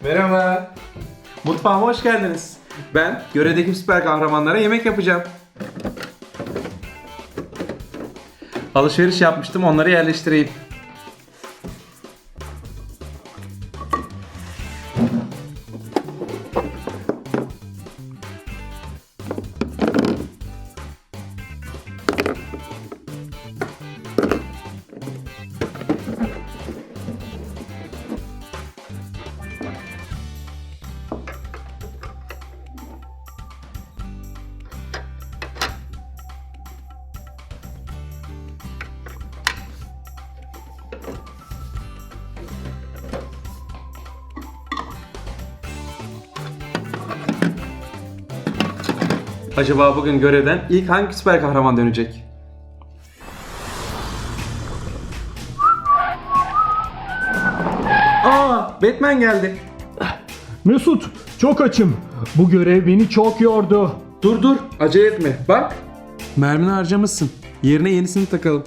Merhaba. Mutfağıma hoş geldiniz. Ben görevdeki süper kahramanlara yemek yapacağım. Alışveriş yapmıştım onları yerleştireyim. Acaba bugün görevden ilk hangi süper kahraman dönecek? Aa, Batman geldi. Mesut çok açım. Bu görev beni çok yordu. Dur dur, acele etme. Bak. Mermini harcamışsın. Yerine yenisini takalım.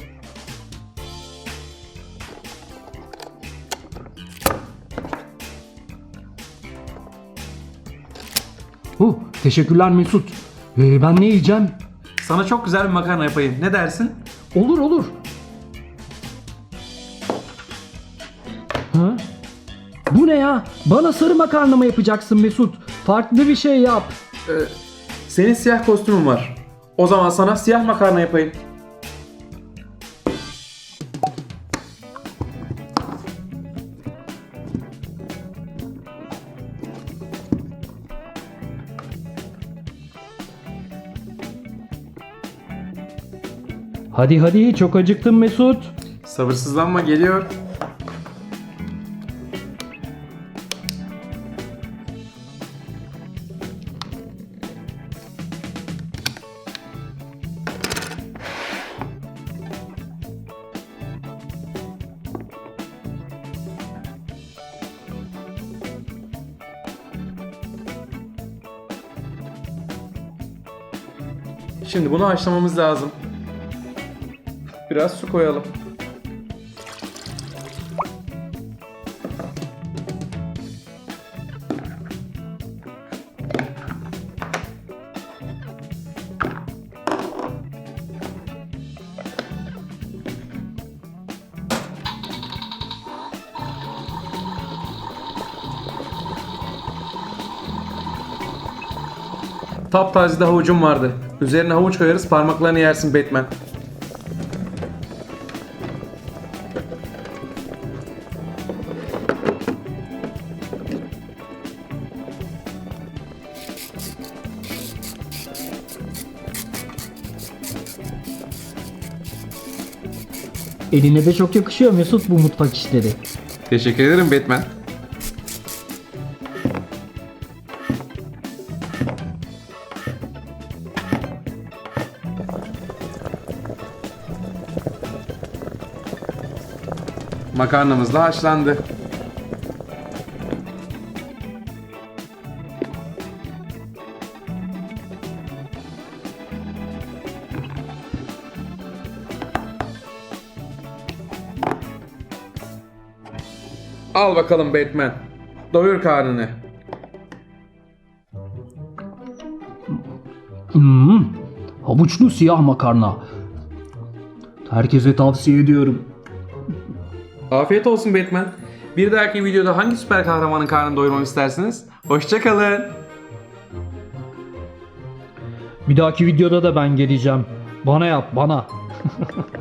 Huh, teşekkürler Mesut. Ee, ben ne yiyeceğim? Sana çok güzel bir makarna yapayım. Ne dersin? Olur olur. Ha? Bu ne ya? Bana sarı makarna mı yapacaksın Mesut? Farklı bir şey yap. Ee, senin siyah kostümün var. O zaman sana siyah makarna yapayım. Hadi hadi çok acıktım Mesut. Sabırsızlanma geliyor. Şimdi bunu haşlamamız lazım. Biraz su koyalım. Taptaze de havucum vardı. Üzerine havuç koyarız parmaklarını yersin Batman. Eline de çok yakışıyor Mesut bu mutfak işleri. Teşekkür ederim Batman. Makarnamız da haşlandı. Al bakalım Batman. Doyur karnını. Hmm, havuçlu siyah makarna. Herkese tavsiye ediyorum. Afiyet olsun Batman. Bir dahaki videoda hangi süper kahramanın karnını doyurmamı istersiniz? Hoşçakalın. Bir dahaki videoda da ben geleceğim. Bana yap bana.